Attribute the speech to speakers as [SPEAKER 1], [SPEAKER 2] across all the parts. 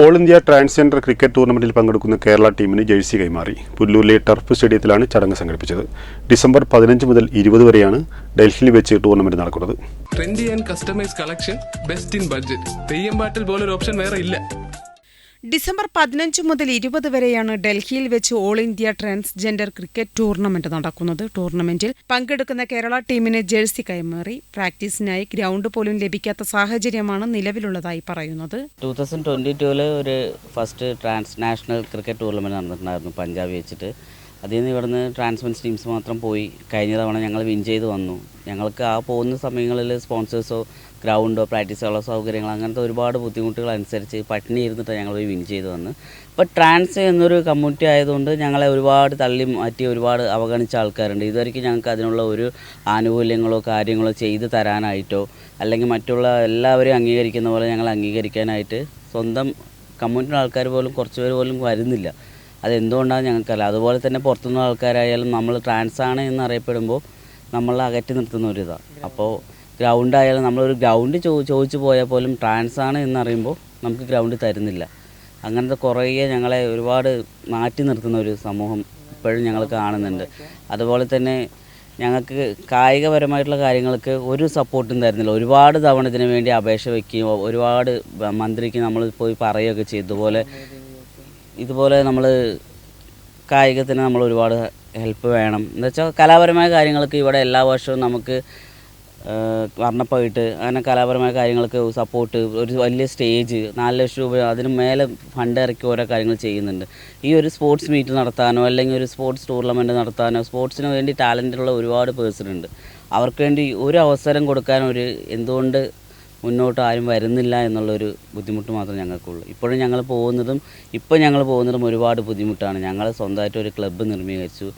[SPEAKER 1] All India transgender cricket ടൂർണമെന്റിൽ പങ്കെടുക്കുന്ന കേരള ടീമിന് ജേഴ്സി കൈമാറി. പുല്ലൂരിലെ ടർഫ് സ്റ്റേഡിയത്തിലാണ് ചടങ്ങ് സംഘടിപ്പിച്ചത്. ഡിസംബർ പതിനഞ്ച് മുതൽ ഇരുപത് വരെയാണ് ഡൽഹിയിൽ വെച്ച് ടൂർണമെന്റ് നടക്കുന്നത്.
[SPEAKER 2] Trendy and customise collection best in budget Theyyam പാട്ടിൽ ഓപ്ഷൻ വേറെ ഇല്ല.
[SPEAKER 3] ഡിസംബർ പതിനഞ്ച് മുതൽ ഇരുപത് വരെയാണ് ഡൽഹിയിൽ വെച്ച് all India transgender cricket tournament നടക്കുന്നത്. ടൂർണമെന്റിൽ പങ്കെടുക്കുന്ന കേരള ടീമിന് ജേഴ്സി കൈമാറി. പ്രാക്ടീസിനായി ഗ്രൗണ്ട് പോലും ലഭിക്കാത്ത സാഹചര്യമാണ് നിലവിലുള്ളതായി പറയുന്നത്.
[SPEAKER 4] ടൂ തൗസൻഡ് ട്വന്റി ഒരു first trans national cricket tournament നടന്നിട്ടുണ്ടായിരുന്നു Punjab വെച്ചിട്ട്. അതിൽ നിന്ന് ഇവിടുന്ന് ട്രാൻസ്മെൻസ് ടീംസ് മാത്രം പോയി. കഴിഞ്ഞ തവണ ഞങ്ങൾ വിൻ ചെയ്ത് വന്നു. ഞങ്ങൾക്ക് ആ പോകുന്ന സമയങ്ങളിൽ സ്പോൺസേഴ്സോ ഗ്രൗണ്ടോ പ്രാക്ടീസുകളോ സൗകര്യങ്ങളോ അങ്ങനത്തെ ഒരുപാട് ബുദ്ധിമുട്ടുകൾ അനുസരിച്ച് പട്ടിണി ഇരുന്നിട്ട് ഞങ്ങൾ വിൻ ചെയ്ത് വന്ന് ഇപ്പോൾ ട്രാൻസ് എന്നൊരു കമ്മ്യൂണിറ്റി ആയതുകൊണ്ട് ഞങ്ങളെ ഒരുപാട് തള്ളി മാറ്റി ഒരുപാട് അവഗണിച്ച ആൾക്കാരുണ്ട്. ഇതുവരെയ്ക്കും ഞങ്ങൾക്ക് അതിനുള്ള ഒരു ആനുകൂല്യങ്ങളോ കാര്യങ്ങളോ ചെയ്ത് തരാനായിട്ടോ അല്ലെങ്കിൽ മറ്റുള്ള എല്ലാവരെയും അംഗീകരിക്കുന്ന പോലെ ഞങ്ങൾ അംഗീകരിക്കാനായിട്ട് സ്വന്തം കമ്മ്യൂണിറ്റി ആൾക്കാർ പോലും കുറച്ച് പേര് പോലും വരുന്നില്ല. അതെന്തുകൊണ്ടാണ് ഞങ്ങൾക്കല്ല അതുപോലെ തന്നെ പുറത്തുനിന്ന് ആൾക്കാരായാലും നമ്മൾ ട്രാൻസ് ആണ് എന്ന് അറിയപ്പെടുമ്പോൾ നമ്മളെ അകറ്റി നിർത്തുന്ന ഒരു ഇതാണ് അപ്പോൾ ഗ്രൗണ്ട് ആയാലും നമ്മളൊരു ഗ്രൗണ്ട് ചോ ചോദിച്ചു പോയാൽ പോലും ട്രാൻസ് ആണ് എന്നറിയുമ്പോൾ നമുക്ക് ഗ്രൗണ്ട് തരുന്നില്ല. അങ്ങനത്തെ കുറേ ഞങ്ങളെ ഒരുപാട് മാറ്റി നിർത്തുന്ന ഒരു സമൂഹം ഇപ്പോഴും ഞങ്ങൾ കാണുന്നുണ്ട്. അതുപോലെ തന്നെ ഞങ്ങൾക്ക് കായികപരമായിട്ടുള്ള കാര്യങ്ങൾക്ക് ഒരു സപ്പോർട്ടും തരുന്നില്ല. ഒരുപാട് തവണ ഇതിനു വേണ്ടി അപേക്ഷ വയ്ക്കുകയും ഒരുപാട് മന്ത്രിക്ക് നമ്മൾ പോയി പറയുകയൊക്കെ ചെയ്തു. ഇതുപോലെ ഇതുപോലെ നമ്മൾ കായികത്തിന് നമ്മൾ ഒരുപാട് ഹെൽപ്പ് വേണം. എന്ന് വെച്ചാൽ കലാപരമായ കാര്യങ്ങൾക്ക് ഇവിടെ എല്ലാ വർഷവും നമുക്ക് വർണപ്പകിട്ട് അങ്ങനെ കലാപരമായ കാര്യങ്ങൾക്ക് സപ്പോർട്ട് ഒരു വലിയ സ്റ്റേജ് നാല് ലക്ഷം രൂപ അതിന് മേലെ ഫണ്ട് ഇറക്കി ഓരോ കാര്യങ്ങൾ ചെയ്യുന്നുണ്ട്. ഈ ഒരു സ്പോർട്സ് മീറ്റ് നടത്താനോ അല്ലെങ്കിൽ ഒരു സ്പോർട്സ് ടൂർണമെന്റ് നടത്താനോ സ്പോർട്സിന് വേണ്ടി ടാലന്റുള്ള ഒരുപാട് പേഴ്സൺ ഉണ്ട്. അവർക്ക് വേണ്ടി ഒരു അവസരം കൊടുക്കാൻ ഒരു എന്തുകൊണ്ട് മുന്നോട്ട് ആരും വരുന്നില്ല എന്നുള്ളൊരു ബുദ്ധിമുട്ട് മാത്രമേ ഞങ്ങൾക്കുള്ളൂ. ഇപ്പോഴും ഞങ്ങൾ പോകുന്നതും ഇപ്പോൾ ഞങ്ങൾ പോകുന്നതും ഒരുപാട് ബുദ്ധിമുട്ടാണ്. ഞങ്ങൾ സ്വന്തമായിട്ട് ഒരു ക്ലബ്ബ് നിർമ്മികരിച്ചു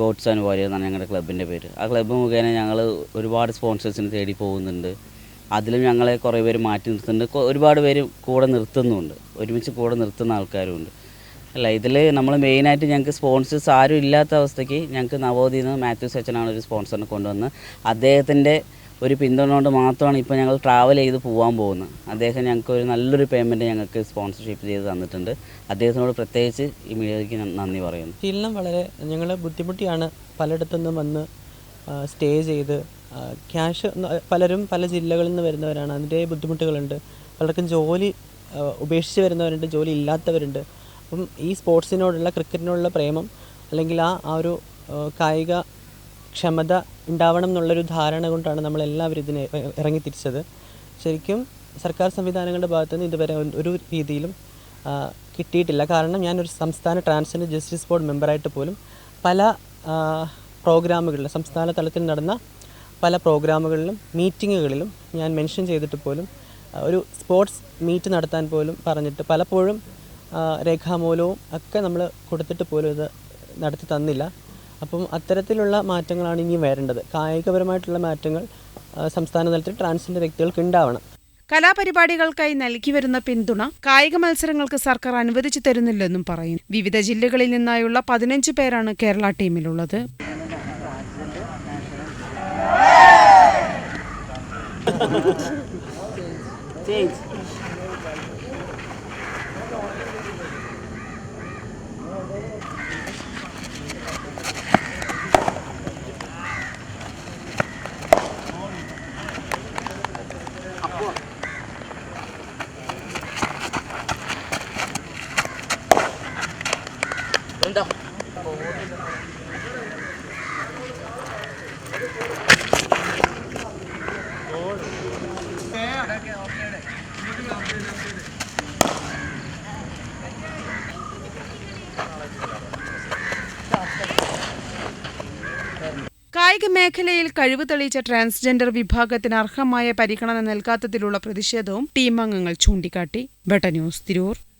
[SPEAKER 4] ഗോഡ്സ് ആൻഡ് വാരിയർ എന്നാണ് ഞങ്ങളുടെ ക്ലബിന്റെ പേര്. ആ ക്ലബ്ബ് മുഖേന ഞങ്ങൾ ഒരുപാട് സ്പോൺസേഴ്സിന് തേടി പോകുന്നുണ്ട്. അതിലും ഞങ്ങളെ കുറേ പേര് മാറ്റി നിർത്തുന്നുണ്ട്. ഒരുപാട് പേര് കൂടെ നിർത്തുന്നുമുണ്ട്. ഒരുമിച്ച് കൂടെ നിർത്തുന്ന ആൾക്കാരുമുണ്ട്. അല്ല ഇതിൽ നമ്മൾ മെയിനായിട്ട് ഞങ്ങൾക്ക് സ്പോൺസേഴ്സ് ആരും ഇല്ലാത്ത അവസ്ഥയ്ക്ക് ഞങ്ങൾക്ക് നവോദിയിൽ നിന്ന് മാത്യു സച്ചനാണ് ഒരു സ്പോൺസറിനെ കൊണ്ടുവന്ന് അദ്ദേഹത്തിന്റെ ഒരു പിന്തുണ കൊണ്ട് മാത്രമാണ് ഇപ്പോൾ ഞങ്ങൾ ട്രാവൽ ചെയ്ത് പോകാൻ പോകുന്നത്. അദ്ദേഹം ഞങ്ങൾക്ക് ഒരു നല്ലൊരു പേയ്മെന്റ് ഞങ്ങൾക്ക് സ്പോൺസർഷിപ്പ് ചെയ്ത് തന്നിട്ടുണ്ട്. അദ്ദേഹത്തിനോട് പ്രത്യേകിച്ച് ഈ മീഡിയയ്ക്ക് നന്ദി പറയുന്നു.
[SPEAKER 5] പരിശീലനം വളരെ ഞങ്ങൾ ബുദ്ധിമുട്ടിയാണ് പലയിടത്തു നിന്നും വന്ന് സ്റ്റേ ചെയ്ത് ക്യാഷ് പലരും പല ജില്ലകളിൽ നിന്ന് വരുന്നവരാണ്. അതിന്റെ ബുദ്ധിമുട്ടുകളുണ്ട്. പലർക്കും ജോലി ഉപേക്ഷിച്ച് വരുന്നവരുണ്ട് ജോലി ഇല്ലാത്തവരുണ്ട്. അപ്പം ഈ സ്പോർട്സിനോടുള്ള ക്രിക്കറ്റിനോടുള്ള പ്രേമം അല്ലെങ്കിൽ ആ ആ ഒരു കായിക ക്ഷമത ഉണ്ടാവണം എന്നുള്ളൊരു ധാരണ കൊണ്ടാണ് നമ്മളെല്ലാവരും ഇതിനെ ഇറങ്ങി ഇറങ്ങിത്തിരിച്ചത്. ശരിക്കും സർക്കാർ സംവിധാനങ്ങളുടെ ഭാഗത്തു നിന്ന് ഇതുവരെ ഒരു- രീതിയിലും കിട്ടിയിട്ടില്ല. കാരണം ഞാനൊരു സംസ്ഥാന ട്രാൻസ്ജെൻഡർ ജസ്റ്റിസ് ബോർഡ് മെമ്പറായിട്ട് പോലും പല പ്രോഗ്രാമുകളിൽ സംസ്ഥാന തലത്തിൽ നടന്ന പല പ്രോഗ്രാമുകളിലും മീറ്റിങ്ങുകളിലും ഞാൻ മെൻഷൻ ചെയ്തിട്ട് പോലും ഒരു സ്പോർട്സ് മീറ്റ് നടത്താൻ പോലും പറഞ്ഞിട്ട് പലപ്പോഴും രേഖാമൂലവും ഒക്കെ നമ്മൾ കൊടുത്തിട്ട് പോലും ഇത് നടത്തി തന്നില്ല. അപ്പം അത്തരത്തിലുള്ള മാറ്റങ്ങളാണ് ഇനി വരേണ്ടത്. കായികപരമായിട്ടുള്ള മാറ്റങ്ങൾ സംസ്ഥാന തലത്തിൽ ട്രാൻസ്ജെൻഡർ വ്യക്തികൾക്ക് ഉണ്ടാവണം.
[SPEAKER 3] കലാപരിപാടികൾക്കായി നൽകി വരുന്ന പിന്തുണ കായിക മത്സരങ്ങൾക്ക് സർക്കാർ അനുവദിച്ചു തരുന്നില്ലെന്നും പറയുന്നു. വിവിധ ജില്ലകളിൽ നിന്നായുള്ള പതിനഞ്ച് പേരാണ് കേരള ടീമിലുള്ളത്. കായിക മേഖലയിൽ കഴിവ് തെളിയിച്ച ട്രാൻസ്ജെൻഡർ വിഭാഗത്തിന് അർഹമായ പരിഗണന നൽകാത്തതിലുള്ള പ്രതിഷേധവും ടീം അംഗങ്ങൾ ചൂണ്ടിക്കാട്ടി. ബട്ടന്യൂസ് തിരൂർ.